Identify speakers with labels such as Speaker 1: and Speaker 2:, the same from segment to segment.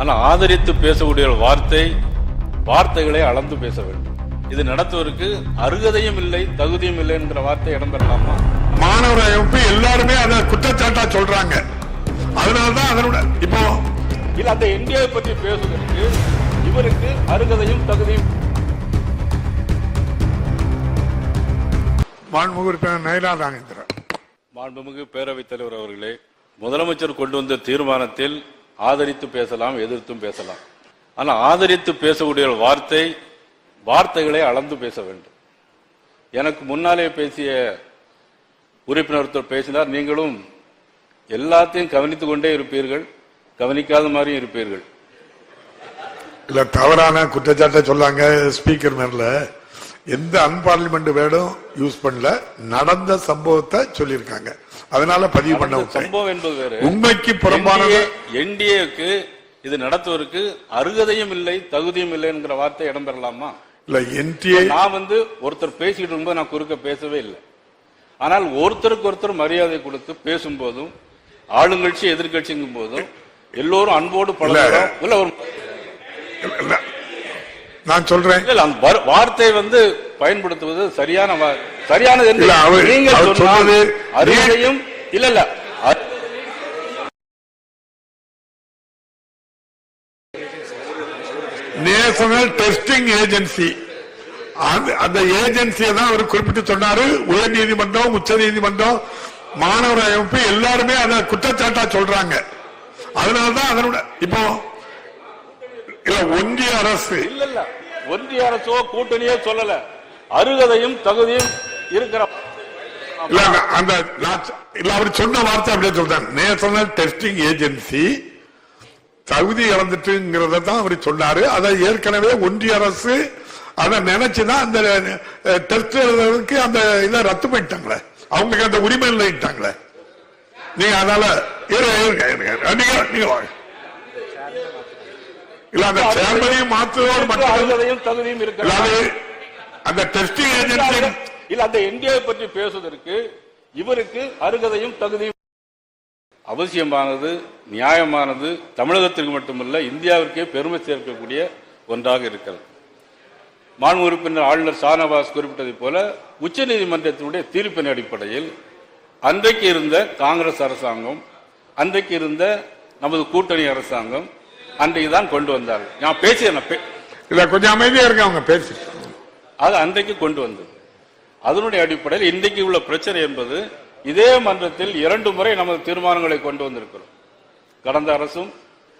Speaker 1: ஆனால் ஆதரித்து பேசக்கூடிய வார்த்தை வார்த்தைகளை அளந்து பேச வேண்டும். இது நடத்துவதற்கு அருகதையும் இல்லை தகுதியும் இல்லை என்கிற வார்த்தை இடம்பெறலாமா?
Speaker 2: மாணவர் அமைப்பு எல்லாருமே அதை குற்றச்சாட்டா சொல்றாங்க. அதனாலதான் அதனோட இப்போ
Speaker 1: இல்ல அந்த இந்தியாவை பற்றி பேசுவதற்கு இவருக்கு அருகதையும் தகுதியும்
Speaker 2: மாண்புமிகு நயிலா நாகேந்திரன்
Speaker 1: மாண்புமிகு பேரவைத் தலைவர் அவர்களே முதலமைச்சர் கொண்டு வந்த தீர்மானத்தில் ஆதரித்து பேசலாம் எதிர்த்தும் பேசலாம். ஆனால் ஆதரித்து பேசக்கூடிய வார்த்தை வார்த்தைகளை அளந்து பேச வேண்டும். எனக்கு முன்னாலே பேசிய உறுப்பினர் பேசினார் நீங்களும் எல்லாத்தையும் கவனித்துக் கொண்டே இருப்பீர்கள் கவனிக்காத மாதிரியும் இருப்பீர்கள்.
Speaker 2: இல்ல தவறான குற்றச்சாட்டை சொல்லாங்க ஸ்பீக்கர் மேல. எந்த அன்பார்லிமெண்ட் வேர்டும் யூஸ் பண்ணல. நடந்த சம்பவத்தை சொல்லியிருக்காங்க. அதனால பதிவு பண்ண
Speaker 1: சம்பவம் என்பது வேறு.
Speaker 2: உண்மைக்கு புறம்பானது
Speaker 1: என்டிஏக்கு இது நடத்துவதற்கு அருகதையும் இல்லை தகுதியும் இல்லை என்கிற வார்த்தை இடம்பெறலாமா
Speaker 2: இல்ல என்டிஏ
Speaker 1: நான் வந்து ஒருத்தர் பேசிட்டு இருக்கும்போது நான் குறுக்க பேசவே இல்லை. ஆனால் ஒருத்தருக்கு ஒருத்தர் மரியாதை கொடுத்து பேசும்போதும் ஆளுங்கட்சி எதிர்கட்சிங்கும் போதும் எல்லோரும் அன்போடு பழகிறோம். இல்ல ஒரு
Speaker 2: நான் சொல்றேன்.
Speaker 1: இல்ல அந்த வர- வார்த்தை வந்து பயன்படுத்துவது சரியான சரியானது என்று நீங்கள்
Speaker 2: சொன்னது-
Speaker 1: அருகதையும் இல்ல இல்ல.
Speaker 2: National testing agency. அந்த ஏஜென்சியை தான் அவர் குறிப்பிட்டு சொன்னாரு. உயர் நீதிமன்றம் உச்ச நீதிமன்றம் மாணவர் அமைப்பு எல்லாருமே அதை குற்றச்சாட்டா சொல்றாங்க. அதனாலதான் அதனோட இப்போ இல்ல ஒன்றிய அரசு.
Speaker 1: இல்ல இல்ல ஒன்றிய அரசோ கூட்டணியோ சொல்லல. அருகதையும் தகுதியும் இருக்கிற
Speaker 2: இல்ல அந்த- இல்ல அவர் சொன்ன வார்த்தை அப்படியே சொல்றேன். நேஷனல் டெஸ்டிங் ஏஜென்சி தகுதி இழந்துட்டுங்கிறத தான் அவர் சொன்னாரு. அதை ஏற்கனவே ஒன்றிய அரசு அதை நினைச்சுதான் அந்த டெஸ்ட் எழுதுறதுக்கு அந்த இதை ரத்து பண்ணிட்டாங்களே. அவங்களுக்கு அந்த உரிமை இல்லைட்டாங்களே நீங்க அதனால இருங்க, இருங்க. நீங்க நீங்க வாங்க. இல்ல அந்த சேர்மனையும் மாற்றுவோர் மட்டும்
Speaker 1: அருகதையும் தகுதியும் இருக்கிற
Speaker 2: இல்லாது அந்த டெஸ்டிங் ஏஜென்சி
Speaker 1: இல்ல அந்த இந்தியாவை பற்றி பேசுவதற்கு இவருக்கு அருகதையும் தகுதியும் அவசியமானது நியாயமானது தமிழகத்திற்கு மட்டுமல்ல இந்தியாவிற்கே பெருமை சேர்க்கக்கூடிய ஒன்றாக இருக்கிறது. மாண்பு உறுப்பினர் ஆளுநர் ஷானவாஸ் குறிப்பிட்டதைப் போல உச்சநீதிமன்றத்தினுடைய தீர்ப்பின் அடிப்படையில் அன்றைக்கு இருந்த காங்கிரஸ் அரசாங்கம் அன்றைக்கு இருந்த நமது கூட்டணி அரசாங்கம் அன்றைக்கு தான் கொண்டு வந்தார்கள் நான் பேசிய நான் பே-
Speaker 2: இல்ல கொஞ்சம் அமைதியா இருங்க அவங்க பேசி.
Speaker 1: அது அன்றைக்கு கொண்டு வந்தது. அதனுடைய அடிப்படையில் இன்றைக்கு உள்ள பிரச்சனை என்பது இதே மன்றத்தில் இரண்டு முறை நமது தீர்மானங்களை கொண்டு வந்திருக்கிறோம். கடந்த அரசும்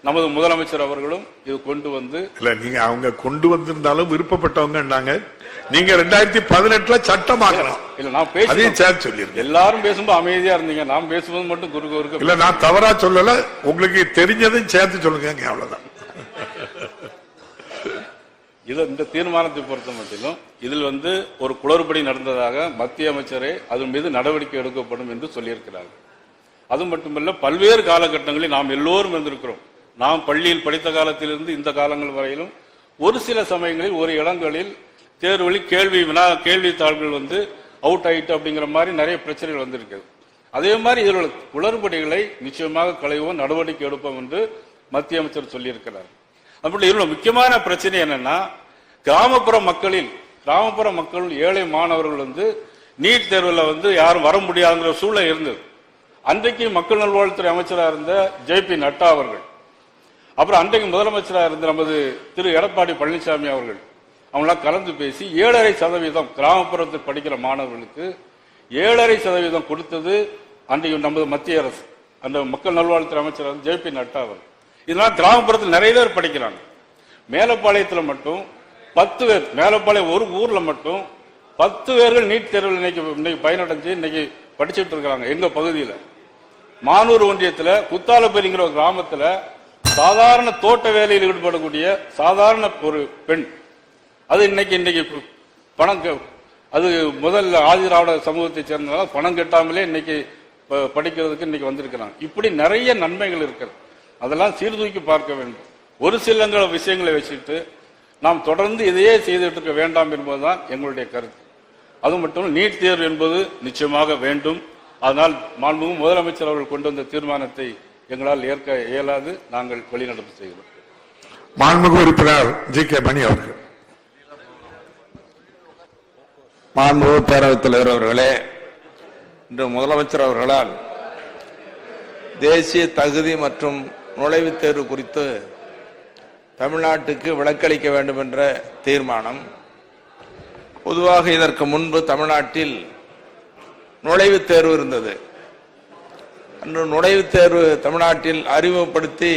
Speaker 1: நமது முதலமைச்சர் அவர்களும் இது கொண்டு வந்து
Speaker 2: இல்ல நீங்க அவங்க கொண்டு வந்திருந்தாலும் விருப்பப்பட்டவங்க நீங்க ரெண்டாயிரத்தி பதினெட்டுல சட்டமாக்கணும்
Speaker 1: இல்ல நான் பேசி
Speaker 2: அதையும் சேர்த்து சொல்லிருக்கேன்
Speaker 1: எல்லாரும் பேசும்போது அமைதியா இருந்தீங்க. நான் பேசும்போது மட்டும் குறுக்க குறுக்க
Speaker 2: இல்ல நான் தவறா சொல்லல. உங்களுக்கு தெரிஞ்சதும் சேர்த்து சொல்லுங்க அவ்வளவுதான்.
Speaker 1: இது இந்த தீர்மானத்தை பொறுத்த மட்டிலும் இதில் வந்து ஒரு குளறுபடி நடந்ததாக மத்திய அமைச்சரே அதன் மீது நடவடிக்கை எடுக்கப்படும் என்று சொல்லியிருக்கிறார்கள். அது மட்டுமல்ல பல்வேறு காலகட்டங்களில் நாம் எல்லோரும் இருந்திருக்கிறோம். நாம் பள்ளியில் படித்த காலத்திலிருந்து இந்த காலங்கள் வரையிலும் ஒரு சில சமயங்களில் ஒரு இடங்களில் தேர்வழி கேள்வி வினா கேள்வித்தாள்கள் வந்து அவுட் ஆயிட்டு அப்படிங்கிற மாதிரி நிறைய பிரச்சனைகள் வந்திருக்கிறது. அதே மாதிரி இதில் உள்ள குளறுபடிகளை நிச்சயமாக களைவோம் நடவடிக்கை எடுப்போம் என்று மத்திய அமைச்சர் சொல்லியிருக்கிறார். அப்படி இதில் முக்கியமான பிரச்சனை என்னன்னா கிராமப்புற மக்களில் கிராமப்புற மக்கள் ஏழை மாணவர்கள் வந்து நீட் தேர்வில் வந்து யாரும் வர முடியாதுங்கிற சூழல் இருந்தது. அன்றைக்கு மக்கள் நல்வாழ்வுத்துறை அமைச்சராக இருந்த ஜே பி நட்டா அவர்கள் அப்புறம் அன்றைக்கு முதலமைச்சராக இருந்த நமது திரு எடப்பாடி பழனிசாமி அவர்கள் அவங்களாம் கலந்து பேசி ஏழரை சதவீதம் கிராமப்புறத்தில் படிக்கிற மாணவர்களுக்கு ஏழரை சதவீதம் கொடுத்தது அன்றைக்கு நமது மத்திய அரசு. அந்த மக்கள் நல்வாழ்வுத்துறை அமைச்சர் ஜே பி நட்டா அவர் இதனால் கிராமப்புறத்தில் நிறைய பேர் படிக்கிறாங்க. மேலப்பாளையத்தில் மட்டும் பத்து பேர் மேலப்பாளையம் ஒரு ஊரில் மட்டும் பத்து பேர்கள் நீட் தேர்வில் இன்னைக்கு இன்னைக்கு பயனடைஞ்சு இன்னைக்கு படிச்சுட்டு இருக்கிறாங்க எங்கள் பகுதியில். மானூர் ஒன்றியத்தில் குத்தாலப்பேரிங்கிற ஒரு கிராமத்தில் சாதாரண தோட்ட வேலையில் ஈடுபடக்கூடிய சாதாரண ஒரு பெண். அது இன்னைக்கு இன்னைக்கு பணம் அது முதல்ல ஆதிராவிட சமூகத்தை சேர்ந்ததால பணம் கட்டாமலே இன்னைக்கு படிக்கிறதுக்கு இன்னைக்கு வந்திருக்கிறாங்க. இப்படி நிறைய நன்மைகள் இருக்கிறது. அதெல்லாம் சீர்தூக்கி பார்க்க வேண்டும். ஒரு சில விஷயங்களை வச்சுட்டு நாம் தொடர்ந்து இதையே செய்துட்டு இருக்க வேண்டாம் என்பதுதான் எங்களுடைய கருத்து. அது மட்டும் நீட் தேர்வு என்பது நிச்சயமாக வேண்டும். அதனால் மாண்புமிகு முதலமைச்சர் அவர்கள் கொண்டு வந்த தீர்மானத்தை எங்களால் ஏற்க இயலாது. நாங்கள் வெளிநடப்பு செய்கிறோம்.
Speaker 2: மாண்புமிகு உறுப்பினர் ஜி கே மணி அவர்கள்.
Speaker 3: மாண்புமிகு பேரவைத் தலைவர் அவர்களே இன்று முதலமைச்சர் அவர்களால் தேசிய தகுதி மற்றும் நுழைவுத் தேர்வு குறித்து தமிழ்நாட்டுக்கு விலக்களிக்க வேண்டும் என்ற தீர்மானம். பொதுவாக இதற்கு முன்பு தமிழ்நாட்டில் நுழைவுத் தேர்வு இருந்தது. அன்று நுழைவுத் தேர்வு தமிழ்நாட்டில் அறிமுகப்படுத்தி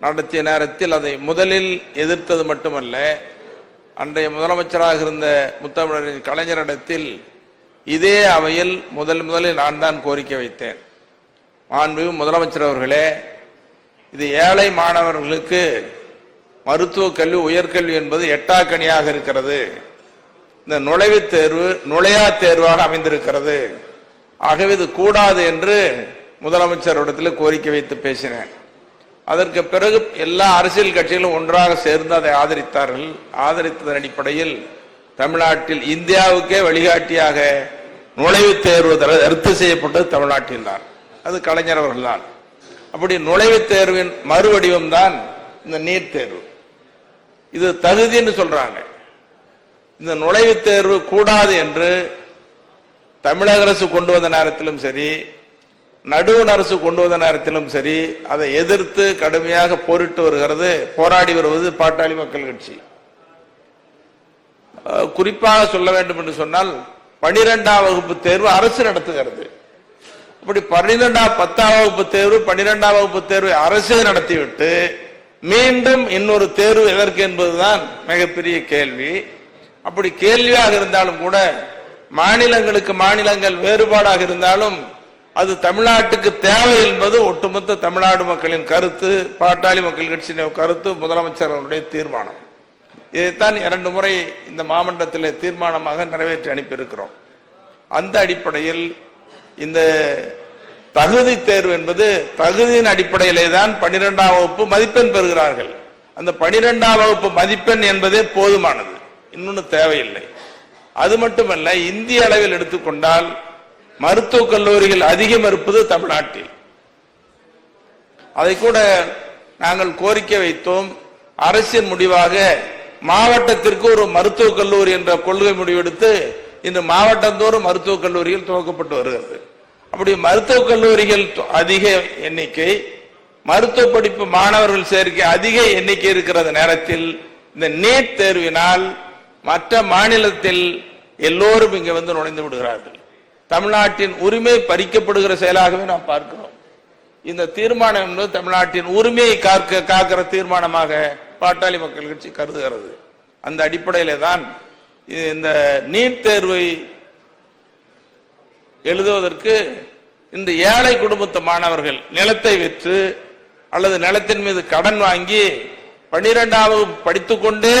Speaker 3: நடத்திய நேரத்தில் அதை முதலில் எதிர்த்தது மட்டுமல்ல அன்றைய முதலமைச்சராக இருந்த முத்தமிழரின் கலைஞரிடத்தில் இதே அவையில் முதல் முதலில் நான் தான் கோரிக்கை வைத்தேன். மாண்பு முதலமைச்சர் அவர்களே இது ஏழை மாணவர்களுக்கு மருத்துவ கல்வி உயர்கல்வி என்பது எட்டாக்கணியாக இருக்கிறது. இந்த நுழைவுத் தேர்வு நுழையா தேர்வாக அமைந்திருக்கிறது. ஆகவே இது கூடாது என்று முதலமைச்சரிடத்தில் கோரிக்கை வைத்து பேசினேன். அதற்கு பிறகு எல்லா அரசியல் கட்சிகளும் ஒன்றாக சேர்ந்து அதை ஆதரித்தார்கள். ஆதரித்ததன் அடிப்படையில் தமிழ்நாட்டில் இந்தியாவுக்கே வழிகாட்டியாக நுழைவுத் தேர்வு தர- ரத்து செய்யப்பட்டது தமிழ்நாட்டில் தான். அது கலைஞர் அவர்கள் தான். அப்படி நுழைவுத் தேர்வின் மறுவடிவம் தான் இந்த நீட் தேர்வு. இது தகுதின்னு சொல்றாங்க. இந்த நுழைவுத் தேர்வு கூடாது என்று தமிழக அரசு கொண்டு வந்த நேரத்திலும் சரி நடுவண் அரசு கொண்டு வந்த நேரத்திலும் சரி அதை எதிர்த்து கடுமையாக போரிட்டு வருகிறது போராடி வருவது பாட்டாளி மக்கள் கட்சி. குறிப்பாக சொல்ல வேண்டும் என்று சொன்னால் பனிரெண்டாம் வகுப்பு தேர்வு அரசு நடத்துகிறது. அப்படி பன்னிரெண்டாம் பத்தாம் வகுப்பு தேர்வு பன்னிரெண்டாம் வகுப்பு தேர்வை அரசு நடத்திவிட்டு மீண்டும் இன்னொரு தேர்வு எதற்கு என்பதுதான் மிகப்பெரிய கேள்வி. அப்படி கேள்வியாக இருந்தாலும் கூட மாநிலங்களுக்கு மாநிலங்கள் வேறுபாடாக இருந்தாலும் அது தமிழ்நாட்டுக்கு தேவை என்பது ஒட்டுமொத்த தமிழ்நாடு மக்களின் கருத்து பாட்டாளி மக்கள் கட்சியின் கருத்து முதலமைச்சர் அவருடைய தீர்மானம். இதைத்தான் இரண்டு முறை இந்த மாமன்றத்தில் தீர்மானமாக நிறைவேற்றி அனுப்பியிருக்கிறோம். அந்த அடிப்படையில் இந்த தகுதி தேர்வு என்பது தகுதியின் அடிப்படையிலே தான் பனிரெண்டாம் வகுப்பு மதிப்பெண் பெறுகிறார்கள். அந்த பனிரெண்டாம் வகுப்பு மதிப்பெண் என்பதே போதுமானது. இன்னொன்று தேவையில்லை. அது மட்டுமல்ல இந்திய அளவில் எடுத்துக்கொண்டால் மருத்துவக் கல்லூரிகள் அதிகம் இருப்பது தமிழ்நாட்டில். அதை கூட நாங்கள் கோரிக்கை வைத்தோம். அரசின் முடிவாக மாவட்டத்திற்கு ஒரு மருத்துவக் கல்லூரி என்ற கொள்கை முடிவெடுத்து இன்று மாவட்டந்தோறும் மருத்துவக் கல்லூரிகள் துவக்கப்பட்டு வருகிறது. அப்படி மருத்துவக் கல்லூரிகள் அதிக எண்ணிக்கை மருத்துவ படிப்பு மாணவர்கள் சேர்க்கை அதிக எண்ணிக்கை இருக்கிற நேரத்தில் இந்த நீட் தேர்வினால் மற்ற மாநிலத்தில் எல்லோரும் இங்கே வந்து நுழைந்து விடுகிறார்கள். தமிழ்நாட்டின் உரிமை பறிக்கப்படுகிற செயலாகவே நாம் பார்க்கிறோம். இந்த தீர்மானம் என்பது தமிழ்நாட்டின் உரிமையை காக்க காக்கிற தீர்மானமாக பாட்டாளி மக்கள் கட்சி கருதுகிறது. அந்த அடிப்படையிலே தான் இந்த நீட் தேர்வை எழுதுவதற்கு இந்த ஏழை குடும்பத்து மாணவர்கள் நிலத்தை விற்று அல்லது நிலத்தின் மீது கடன் வாங்கி பன்னிரெண்டாவது படித்துக்கொண்டே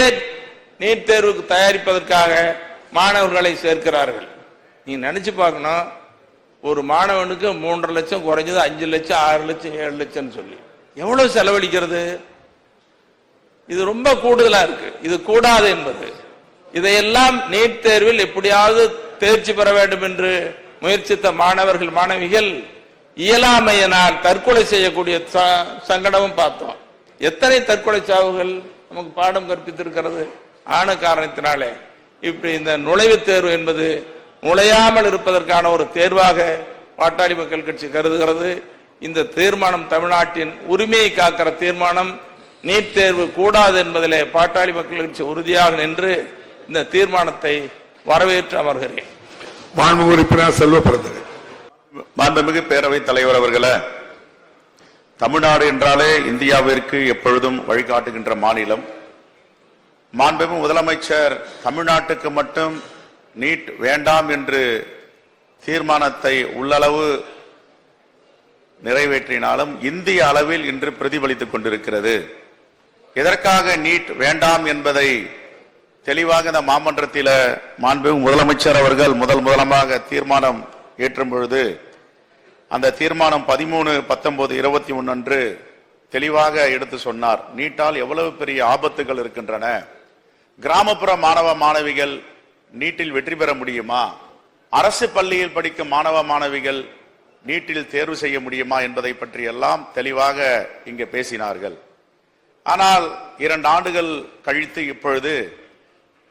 Speaker 3: நீட் தேர்வுக்கு தயாரிப்பதற்காக மாணவர்களை சேர்க்கிறார்கள். நீ நினைச்சு பார்க்கணும் ஒரு மாணவனுக்கு மூன்றரை லட்சம் குறைஞ்சது அஞ்சு லட்சம் ஆறு லட்சம் ஏழு லட்சம் சொல்லி. எவ்வளவு செலவழிக்கிறது? இது ரொம்ப கூடுதலா இருக்கு. இது கூடாது என்பது. இதையெல்லாம் நீட் தேர்வில் எப்படியாவது தேர்ச்சி பெற வேண்டும் என்று முயற்சித்த மாணவர்கள் மாணவிகள் இயலாமையினால் தற்கொலை செய்யக்கூடிய ச- சங்கடமும் பார்த்தோம். எத்தனை தற்கொலை சாவுகள் நமக்கு பாடம் கற்பித்திருக்கிறது? ஆன காரணத்தினாலே இப்படி இந்த நுழைவுத் தேர்வு என்பது நுழையாமல் இருப்பதற்கான ஒரு தேர்வாக பாட்டாளி மக்கள் கட்சி கருதுகிறது. இந்த தீர்மானம் தமிழ்நாட்டின் உரிமையை காக்கிற தீர்மானம் நீட் தேர்வு கூடாது என்பதிலே பாட்டாளி மக்கள் கட்சி உறுதியாக நின்று இந்த தீர்மானத்தை வரவேற்று அமர்கிறேன்.
Speaker 2: மாண்புமிகு உறுப்பினர் செல்வ பிறந்தது
Speaker 4: மாண்புமிகு பேரவைத் தலைவர் அவர்களே தமிழ்நாடு என்றாலே இந்தியாவிற்கு எப்பொழுதும் வழிகாட்டுகின்ற மாநிலம். மாண்புமிகு முதலமைச்சர் தமிழ்நாட்டுக்கு மட்டும் நீட் வேண்டாம் என்று தீர்மானத்தை உள்ளளவு நிறைவேற்றினாலும் இந்திய அளவில் இன்று பிரதிபலித்துக் கொண்டிருக்கிறது. எதற்காக நீட் வேண்டாம் என்பதை தெளிவாக இந்த மாமன்றத்தில் மாண்புமிகு முதலமைச்சர் அவர்கள் முதல் முதலமாக தீர்மானம் ஏற்றும் பொழுது அந்த தீர்மானம் பதிமூணு பத்தொன்பது இருபத்தி ஒன்று அன்று தெளிவாக எடுத்து சொன்னார். நீட்டால் எவ்வளவு பெரிய ஆபத்துகள் இருக்கின்றன. கிராமப்புற மாணவ மாணவிகள் நீட்டில் வெற்றி பெற முடியுமா? அரசு பள்ளியில் படிக்கும் மாணவ மாணவிகள் நீட்டில் தேர்வு செய்ய முடியுமா என்பதை பற்றி எல்லாம் தெளிவாக இங்கே பேசினார்கள். ஆனால் இரண்டு ஆண்டுகள் கழித்து இப்பொழுது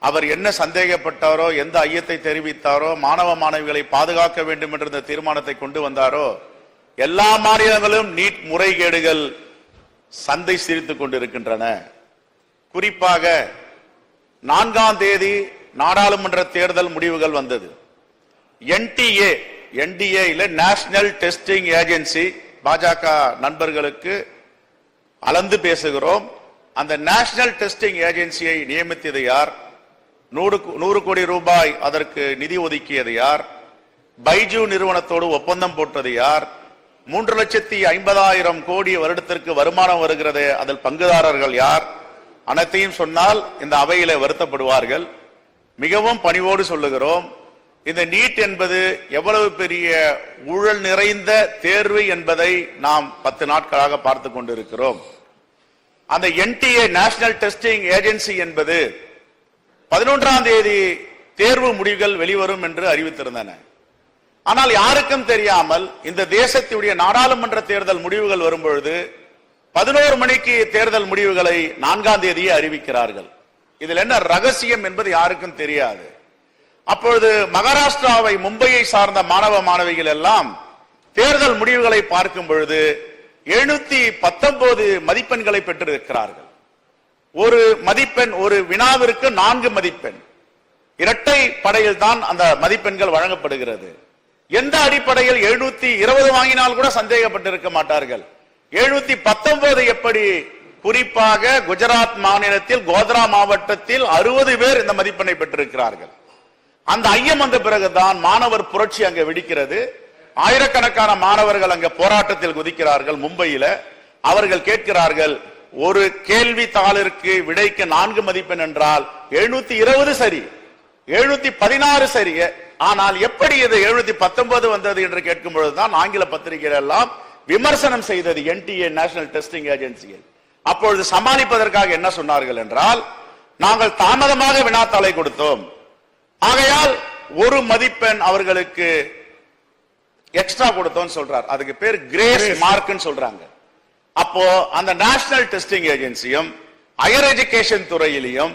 Speaker 4: அவர் என்ன சந்தேகப்பட்டாரோ எந்த ஐயத்தை தெரிவித்தாரோ மாணவ மாணவிகளை பாதுகாக்க வேண்டும் என்ற இந்த தீர்மானத்தை கொண்டு வந்தாரோ எல்லா மாநிலங்களும் நீட் முறைகேடுகள் சந்தை சிரித்துக் கொண்டிருக்கின்றன. குறிப்பாக நான்காம் தேதி நாடாளுமன்ற தேர்தல் முடிவுகள் வந்தது. என்டிஏ என்டிஏ இல்ல நேஷனல் டெஸ்டிங் ஏஜென்சி பாஜக நண்பர்களுக்கு அளந்து பேசுகிறோம். அந்த நேஷனல் டெஸ்டிங் ஏஜென்சியை நியமித்தது யார்? நூறு நூறு கோடி ரூபாய் அதற்கு நிதி ஒதுக்கியது யார்? பைஜு நிறுவனத்தோடு ஒப்பந்தம் போட்டது யார்? மூன்று லட்சத்தி ஐம்பதாயிரம் கோடி வருடத்திற்கு வருமானம் வருகிறது அதில் பங்குதாரர்கள் யார்? அனைத்தையும் சொன்னால் இந்த அவையில வருத்தப்படுவார்கள். மிகவும் பணிவோடு சொல்லுகிறோம் இந்த நீட் என்பது எவ்வளவு பெரிய ஊழல் நிறைந்த தேர்வு என்பதை நாம் பத்து நாட்களாக பார்த்து கொண்டிருக்கிறோம். அந்த என்டிஏ நேஷனல் டெஸ்டிங் ஏஜென்சி என்பது பதினொன்றாம் தேதி தேர்வு முடிவுகள் வெளிவரும் என்று அறிவித்திருந்தன. ஆனால் யாருக்கும் தெரியாமல் இந்த தேசத்துடைய நாடாளுமன்ற தேர்தல் முடிவுகள் வரும்பொழுது பதினோரு மணிக்கு தேர்தல் முடிவுகளை நான்காம் தேதியே அறிவிக்கிறார்கள். இதில் என்ன ரகசியம் என்பது யாருக்கும் தெரியாது. அப்பொழுது மகாராஷ்டிராவை மும்பையை சார்ந்த மாணவ மாணவிகள் எல்லாம் தேர்தல் முடிவுகளை பார்க்கும் பொழுது எழுநூத்தி பத்தொன்பது மதிப்பெண்களை பெற்றிருக்கிறார்கள். ஒரு மதிப்பெண் ஒரு வினாவிற்கு நான்கு மதிப்பெண். இரட்டை படையில் தான் அந்த மதிப்பெண்கள் வழங்கப்படுகிறது. எந்த அடிப்படையில் எழுநூத்தி இருபது வாங்கினால் கூட சந்தேகப்பட்டிருக்க மாட்டார்கள். எழுநூத்தி பத்தொன்பது எப்படி? குறிப்பாக குஜராத் மாநிலத்தில் கோத்ரா மாவட்டத்தில் அறுபது பேர் இந்த மதிப்பெண்ணை பெற்றிருக்கிறார்கள். அந்த ஐயம் வந்த பிறகுதான் மாணவர் புரட்சி அங்கே வெடிக்கிறது. ஆயிரக்கணக்கான மாணவர்கள் அங்கே போராட்டத்தில் குதிக்கிறார்கள் மும்பையில. அவர்கள் கேட்கிறார்கள் ஒரு கேள்வி தாளிற்கு விடைக்கு நான்கு மதிப்பெண் என்றால் எழுநூத்தி இருபது சரி எழுநூத்தி பதினாறு சரி. ஆனால் எப்படி இது எழுநூத்தி பத்தொன்பது வந்தது என்று கேட்கும் பொழுதுதான் ஆங்கில பத்திரிகைகள் எல்லாம் விமர்சனம் செய்தது என்டிஏ நேஷனல் டெஸ்டிங் ஏஜென்சியை அப்பொழுது சமாளிப்பதற்காக என்ன சொன்னார்கள் என்றால் நாங்கள் தாமதமாக வினாத்தாளை கொடுத்தோம். ஆகையால் ஒரு மதிப்பெண் அவர்களுக்கு எக்ஸ்ட்ரா கொடுத்தோம்னு சொல்றார். அதுக்கு பேர் கிரேஸ் மார்க்னு சொல்றாங்க. அப்போ அந்த நேஷனல் டெஸ்டிங் ஏஜென்சியும் ஹையர் எஜுகேஷன் துறையிலையும்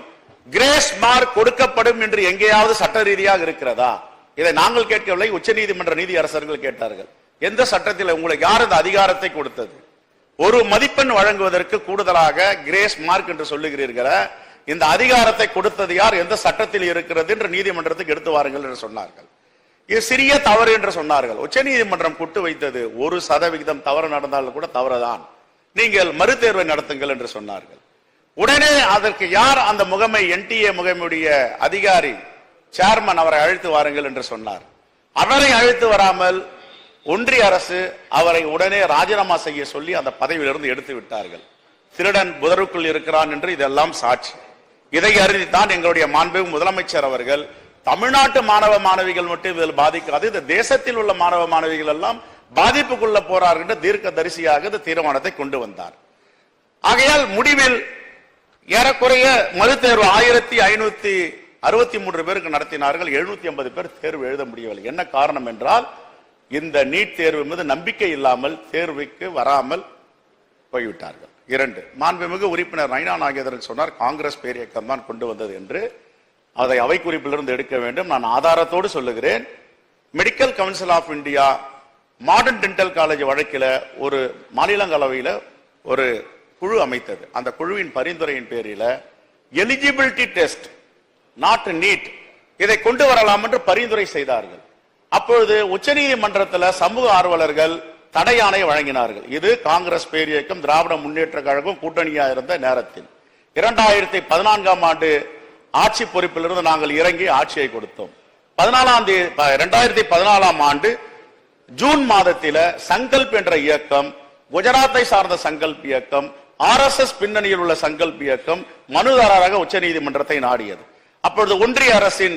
Speaker 4: கிரேஸ் மார்க் கொடுக்கப்படும் என்று எங்கேயாவது சட்ட ரீதியாக இருக்கிறதா? இதை நாங்கள் கேட்கவில்லை. உச்சநீதிமன்ற நீதி அரசர்கள் கேட்டார்கள். எந்த சட்டத்தில் உங்களுக்கு யார் இந்த அதிகாரத்தை கொடுத்தது? ஒரு மதிப்பெண் வழங்குவதற்கு கூடுதலாக கிரேஸ் மார்க் என்று சொல்லுகிறீர்கள இந்த அதிகாரத்தை கொடுத்தது யார்? எந்த சட்டத்தில் இருக்கிறது என்று நீதிமன்றத்துக்கு எடுத்து வாருங்கள் என்று சொன்னார்கள். இது சிறிய தவறு என்று சொன்னார்கள். உச்ச நீதிமன்றம் குட்டு வைத்தது ஒரு சதவிகிதம் தவறு நடந்தாலும் கூட தவறுதான். நீங்கள் மறுதேர்வை நடத்துங்கள் என்று சொன்னார்கள். உடனே அதற்கு யார் அந்த முகமை என்டிஏ முகமையுடைய அதிகாரி சேர்மன் அவரை அழைத்து வாருங்கள் என்று சொன்னார். அவரை அழைத்து வராமல் ஒன்றிய அரசு அவரை உடனே ராஜினாமா செய்ய சொல்லி அந்த பதவியிலிருந்து எடுத்து விட்டார்கள். திருடன் புதருக்குள் இருக்கிறான் என்று இதெல்லாம் சாட்சி. இதை அறிந்துதான் எங்களுடைய மாண்பு முதலமைச்சர் அவர்கள் தமிழ்நாட்டு மாணவ மாணவிகள் மட்டும் இதில் பாதிக்காது இந்த தேசத்தில் உள்ள மாணவ மாணவிகள் எல்லாம் பாதிப்புக்குள்ள போறார் என்று தீர்க்க தரிசியாக இந்த தீர்மானத்தை கொண்டு வந்தார். ஆகையால் முடிவில் ஏறக்குறைய மறு தேர்வு ஆயிரத்தி ஐநூத்தி அறுபத்தி மூன்று பேருக்கு நடத்தினார்கள் எழுநூத்தி ஐம்பது பேர் தேர்வு எழுத முடியவில்லை. என்ன காரணம் என்றால் இந்த நீட் தேர்வு மீது நம்பிக்கை இல்லாமல் தேர்வுக்கு வராமல் போய்விட்டார்கள். இரண்டு மாண்புமிகு உறுப்பினர் நைனா நாகேந்திரன் சொன்னார் காங்கிரஸ் பேரியக்கம் தான் கொண்டு வந்தது என்று. அதை அவை குறிப்பிலிருந்து எடுக்க வேண்டும். நான் ஆதாரத்தோடு சொல்லுகிறேன். Medical council of India modern dental college வழக்கில் ஒரு மாநிலங்களவையில் ஒரு குழு அமைத்தது. அந்த குழுவின் பரிந்துரையின் பேரில் எலிஜிபிலிட்டி டெஸ்ட் நாட் நீட் இதை கொண்டு வரலாம் என்று பரிந்துரை செய்தார்கள். அப்பொழுது உச்சநீதிமன்றத்தில் சமூக ஆர்வலர்கள் தடையாணை வழங்கினார்கள். இது காங்கிரஸ் பேரியக்கம் திராவிட முன்னேற்ற கழகம் கூட்டணியாக இருந்த நேரத்தில். இரண்டாயிரத்தி பதினான்காம் ஆண்டு ஆட்சி பொறுப்பிலிருந்து நாங்கள் இறங்கி ஆட்சியை கொடுத்தோம். பதினாலாம் தேதி இரண்டாயிரத்தி பதினாலாம் ஆண்டு ஜூன் மாதத்தில சங்கல்ப் என்ற இயக்கம் குஜராத்தை சார்ந்த சங்கல்ப் இயக்கம் ஆர் எஸ் எஸ் பின்னணியில் உள்ள சங்கல்ப் இயக்கம் மனுதாரராக உச்சநீதிமன்றத்தை நாடியது. அப்பொழுது ஒன்றிய அரசின்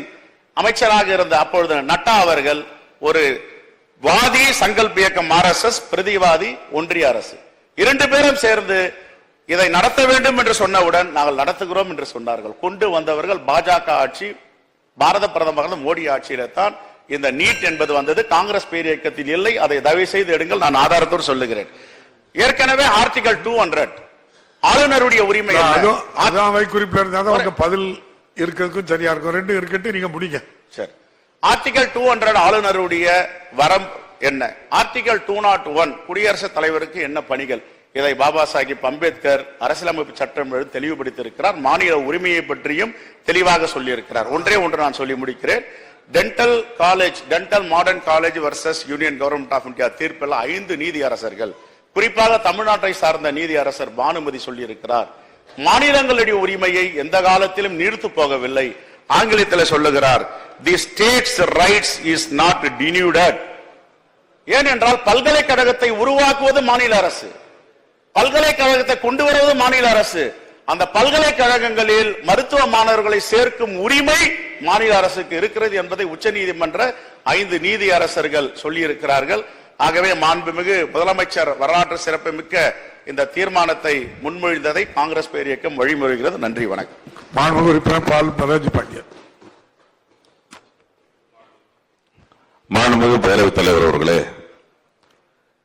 Speaker 4: அமைச்சராக இருந்த அப்பொழுது நட்டா அவர்கள் ஒரு வாதி சங்கல்ப் இயக்கம் ஆர் எஸ் எஸ் பிரதிவாதி ஒன்றிய அரசு. இரண்டு பேரும் சேர்ந்து இதை நடத்த வேண்டும் என்று சொன்னவுடன் நாங்கள் நடத்துகிறோம் என்று சொன்னார்கள். கொண்டு வந்தவர்கள் பாஜக ஆட்சி பாரத பிரதமர் மோடி ஆட்சியில தான் இந்த நீட் என்பது வந்தது. காங்கிரஸ் பேரியக்கத்தில் இல்லை. அதை தயவு செய்து எடுங்கள். நான் ஆதாரத்தோடு சொல்லுகிறேன். ஏற்கனவே ஆர்டிகல் டூ ஹண்ட்ரட் ஆளுநருடைய உரிமை
Speaker 2: குறிப்பில் பதில் இருக்கிறதுக்கும் சரியா இருக்கும். ரெண்டும் இருக்கட்டும் நீங்க முடிங்க.
Speaker 4: சரி. ஆர்டிகல் டூ ஹண்ட்ரட் ஆளுநருடைய வரம் என்ன? ஆர்டிகல் டூ நாட் ஒன் குடியரசுத் தலைவருக்கு என்ன பணிகள்? இதை பாபா சாஹிப் அம்பேத்கர் அரசியலமைப்பு சட்டம் தெளிவுபடுத்தியிருக்கிறார். மாநில உரிமையை பற்றியும் தெளிவாக சொல்லியிருக்கிறார். ஒன்றே ஒன்று நான் சொல்லி முடிக்கிறேன். Dental college dental modern college versus union government of India தீர்ப்பில் ஐந்து நீதி அரசர்கள் குறிப்பாக தமிழ்நாட்டை சார்ந்த நீதி அரசர் பானுமதி சொல்லியிருக்கிறார். மாநிலங்களுடைய உரிமையை எந்த காலத்திலும் நீர்த்து போகவில்லை. ஆங்கிலத்தில் சொல்லுகிறார் the states rights is not diluted ஏனென்றால் பல்கலைக்கழகத்தை உருவாக்குவது மாநில அரசு. பல்கலைக்கழகத்தை கொண்டு வருவது மாநில அரசு. அந்த பல்கலைக்கழகங்களில் மருத்துவ மாணவர்களை சேர்க்கும் உரிமை மாநில அரசுக்கு இருக்கிறது என்பதை உச்சநீதிமன்ற ஐந்து நீதி அரசர்கள் சொல்லியிருக்கிறார்கள். ஆகவே மாண்புமிகு முதலமைச்சர் வரலாற்று சிறப்புமிக்க இந்த தீர்மானத்தை முன்மொழிந்ததை காங்கிரஸ் பேர் இயக்கம் வழிமொழிகிறது நன்றி வணக்கம்.
Speaker 2: மாண்பு உறுப்பினர் பால் பராஜி பாண்டியன்.
Speaker 5: மாண்புமிகு பேரவைத் தலைவர் அவர்களே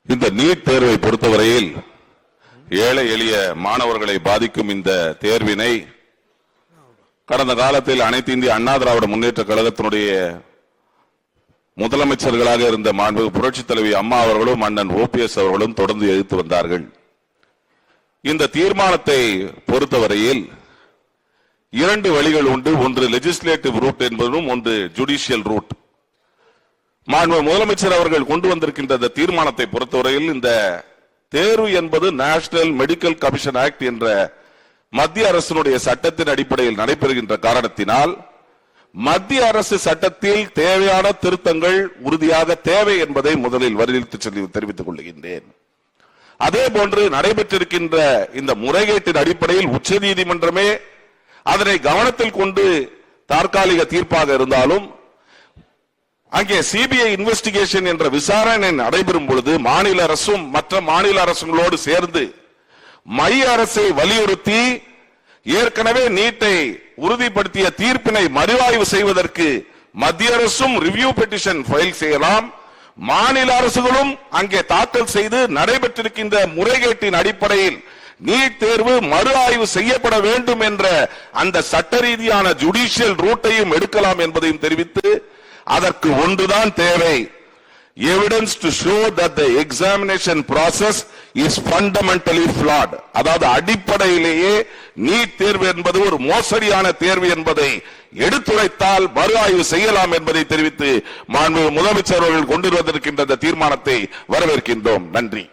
Speaker 5: இந்த நீட் தேர்வை பொறுத்தவரையில் ஏழை எளிய மாணவர்களை பாதிக்கும் இந்த தேர்வினை கடந்த காலத்தில் அனைத்து இந்திய அண்ணா திராவிட முன்னேற்ற கழகத்தினுடைய முதலமைச்சர்களாக இருந்த மாண்புமிகு புரட்சித் தலைவி அம்மா அவர்களும் அண்ணன் ஓபிஎஸ் அவர்களும் தொடர்ந்து எதிர்த்து வந்தார்கள். இந்த தீர்மானத்தை பொறுத்தவரையில் இரண்டு வழிகள் உண்டு. ஒன்று லெஜிஸ்லேட்டிவ் ரூட் என்பதும் ஒன்று ஜுடிஷியல் ரூட் மாண்பு முதலமைச்சர் அவர்கள் கொண்டு வந்திருக்கின்ற இந்த தீர்மானத்தை பொறுத்தவரையில் இந்த தேர்வு என்பது நேஷனல் மெடிக்கல் கமிஷன் ஆக்ட் என்ற மத்திய அரசினுடைய சட்டத்தின் அடிப்படையில் நடைபெறுகின்ற காரணத்தினால் மத்திய அரசு சட்டத்தில் தேவையான திருத்தங்கள் உறுதியாக தேவை என்பதை முதலில் வலியுறுத்தி தெரிவித்துக் கொள்கின்றேன். அதே போன்று நடைபெற்றிருக்கின்ற இந்த முறைகேட்டின் அடிப்படையில் உச்ச நீதிமன்றமே அதனை கவனத்தில் கொண்டு தற்காலிக தீர்ப்பாக இருந்தாலும் அங்கே சிபிஐ இன்வெஸ்டிகேஷன் என்ற விசாரணை நடைபெறும் பொழுது மாநில அரசும் மற்ற மாநில அரசுகளோடு சேர்ந்து மைய அரசை வலியுறுத்தி ஏற்கனவே நீட்டை உறுதிப்படுத்திய தீர்ப்பினை மறுவாய்வு செய்வதற்கு மத்திய அரசும் ரிவ்யூ பெட்டிஷன் ஃபைல் செய்யலாம். மாநில அரசுகளும் அங்கே தாக்கல் செய்து நடைபெற்றிருக்கின்ற முறைகேட்டின் அடிப்படையில் நீட் தேர்வு மறு ஆய்வு செய்யப்பட வேண்டும் என்ற அந்த சட்ட ரீதியான ஜுடிஷியல் ரூட்டையும் எடுக்கலாம் என்பதையும் தெரிவித்து அதற்கு ஒன்றுதான் தேவை. Evidence to show that the examination process is fundamentally flawed. அதாவது அடிப்படையிலேயே நீட் தேர்வு என்பது ஒரு மோசடியான தேர்வு என்பதை எடுத்துரைத்தால் மறு ஆய்வு செய்யலாம் என்பதை தெரிவித்து மாண்பு முதலமைச்சர் அவர்கள் கொண்டு வருவதற்கின்ற இந்த தீர்மானத்தை வரவேற்கின்றோம். நன்றி.